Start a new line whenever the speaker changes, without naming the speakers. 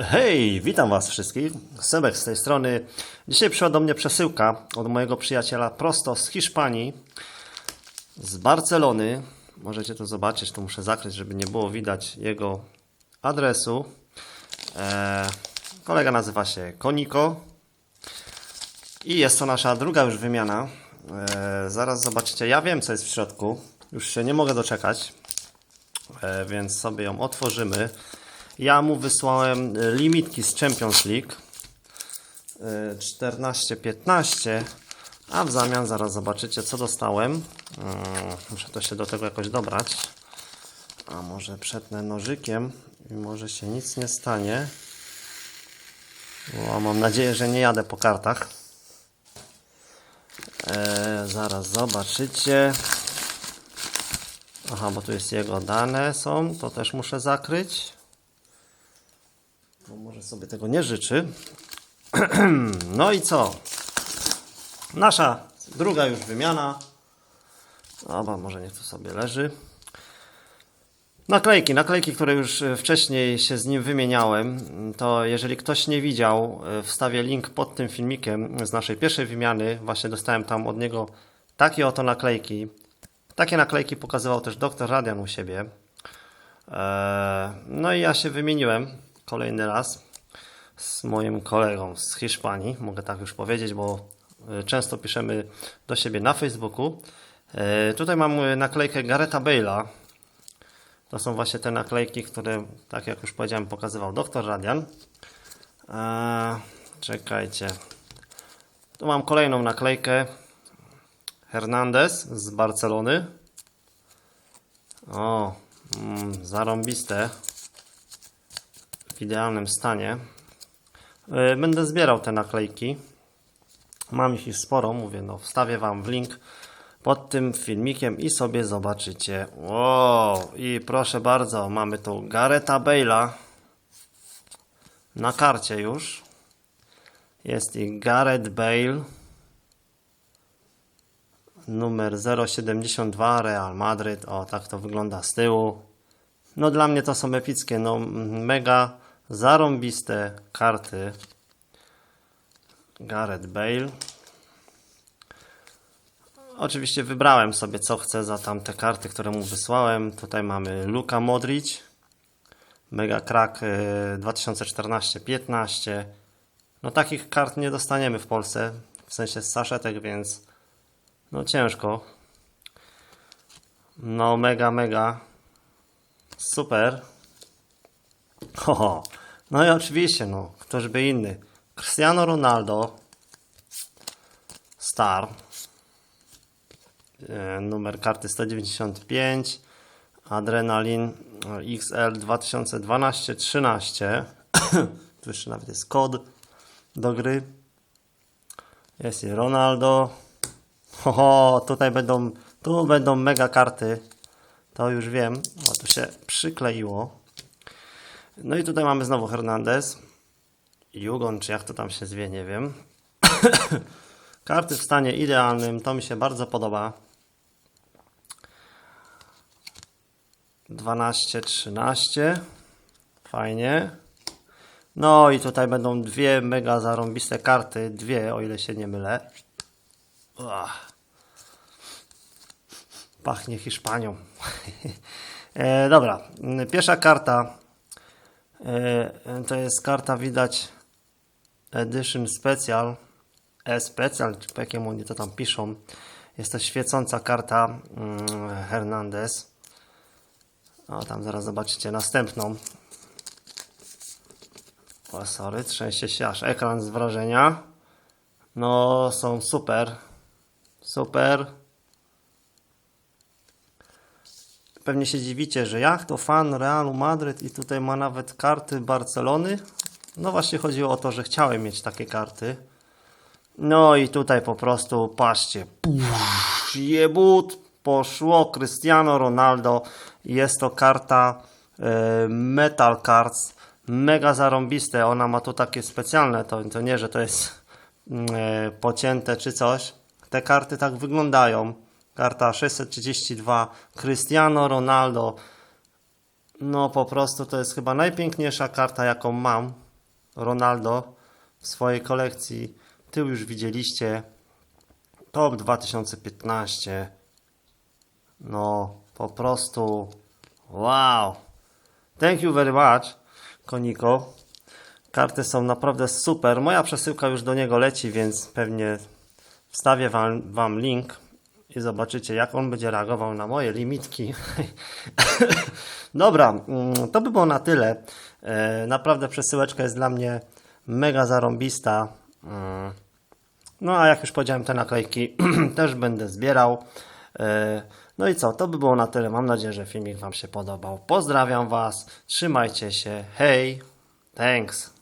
Hej, witam Was wszystkich. Sebek z tej strony. Dzisiaj przyszła do mnie przesyłka od mojego przyjaciela prosto z Hiszpanii, z Barcelony. Możecie to zobaczyć, tu muszę zakryć, żeby nie było widać jego adresu. Eee, kolega nazywa się Koniko i jest to nasza druga już wymiana. Eee, zaraz zobaczycie, ja wiem co jest w środku, już się nie mogę doczekać, e, więc sobie ją otworzymy. Ja mu wysłałem e, limitki z Champions League e, 14-15, a w zamian zaraz zobaczycie co dostałem. Mm, Muszę to się do tego jakoś dobrać. A może przetnę nożykiem i może się nic nie stanie. O, mam nadzieję, że nie jadę po kartach. E, zaraz zobaczycie. Aha, bo tu jest jego dane są, to też muszę zakryć. Bo może sobie tego nie życzy. No i co? Nasza druga już wymiana. Dobra, może niech tu sobie leży. Naklejki, naklejki, które już e, wcześniej się z nim wymieniałem, to jeżeli ktoś nie widział, e, wstawię link pod tym filmikiem z naszej pierwszej wymiany. Właśnie dostałem tam od niego takie oto naklejki. Takie naklejki pokazywał też dr Radian u siebie. Eee, No i ja się wymieniłem kolejny raz z moim kolegą z Hiszpanii, mogę tak już powiedzieć, bo e, często piszemy do siebie na Facebooku. E, Tutaj mam e, naklejkę Gareta Bale'a. To są właśnie te naklejki, które, tak jak już powiedziałem, pokazywał dr Radian. Eee, Czekajcie. Tu mam kolejną naklejkę Hernandez z Barcelony. O, mm, zarąbiste. W idealnym stanie. E, Będę zbierał te naklejki. Mam ich sporo, mówię, no wstawię Wam w link pod tym filmikiem i sobie zobaczycie. Wow, i proszę bardzo, mamy tu Gareta Bale'a na karcie już. Jest i Gareth Bale numer 072 Real Madryt. O, tak to wygląda z tyłu. No dla mnie to są epickie, no mega zarąbiste karty. Gareth Bale. Oczywiście wybrałem sobie co chcę za tamte karty, które mu wysłałem. Tutaj mamy Luka Modric. Mega Crack y, 2014-15. No takich kart nie dostaniemy w Polsce, w sensie z saszetek, więc no ciężko. No mega, mega. Super. Ho, ho. No i oczywiście, no, ktoś by inny. Cristiano Ronaldo. Star. E, Numer karty 195. Adrenalin XL 2012-13. tu jeszcze nawet jest kod do gry. Jest i Ronaldo. Oho, tutaj będą, tu będą mega karty. To już wiem, bo tu się przykleiło. No i tutaj mamy znowu Hernandez. Jugon, czy jak to tam się zwie, nie wiem. Karty w stanie idealnym, to mi się bardzo podoba. 12, 13. Fajnie. No i tutaj będą dwie mega zarąbiste karty. Dwie, o ile się nie mylę. Pachnie Hiszpanią. e, dobra, pierwsza karta to jest karta widać Edition Special E-Special, czy po jakiemu oni to tam piszą. Jest to świecąca karta mm, Hernandez. O, tam zaraz zobaczycie następną. O, sorry, trzęsie się aż ekran z wrażenia. No, są super. Super. Pewnie się dziwicie, że jak to fan Realu Madryt i tutaj ma nawet karty Barcelony. No właśnie chodziło o to, że chciałem mieć takie karty. No i tutaj po prostu, patrzcie, Puff, jebut, poszło Cristiano Ronaldo. Jest to karta e, Metal Cards, mega zarąbiste. Ona ma tu takie specjalne, to, to nie, że to jest e, pocięte czy coś. Te karty tak wyglądają. Karta 632, Cristiano Ronaldo. No po prostu to jest chyba najpiękniejsza karta, jaką mam. Ronaldo w swojej kolekcji. Tył już widzieliście. Top 2015. No, po prostu wow. Thank you very much, Koniko. Karty są naprawdę super. Moja przesyłka już do niego leci, więc pewnie wstawię wam, wam link i zobaczycie, jak on będzie reagował na moje limitki. Dobra, mm, to by było na tyle. E, Naprawdę przesyłeczka jest dla mnie mega zarąbista. Mm. No a jak już powiedziałem, te naklejki też będę zbierał. E, No i co, to by było na tyle. Mam nadzieję, że filmik Wam się podobał. Pozdrawiam Was, trzymajcie się, hej, thanks.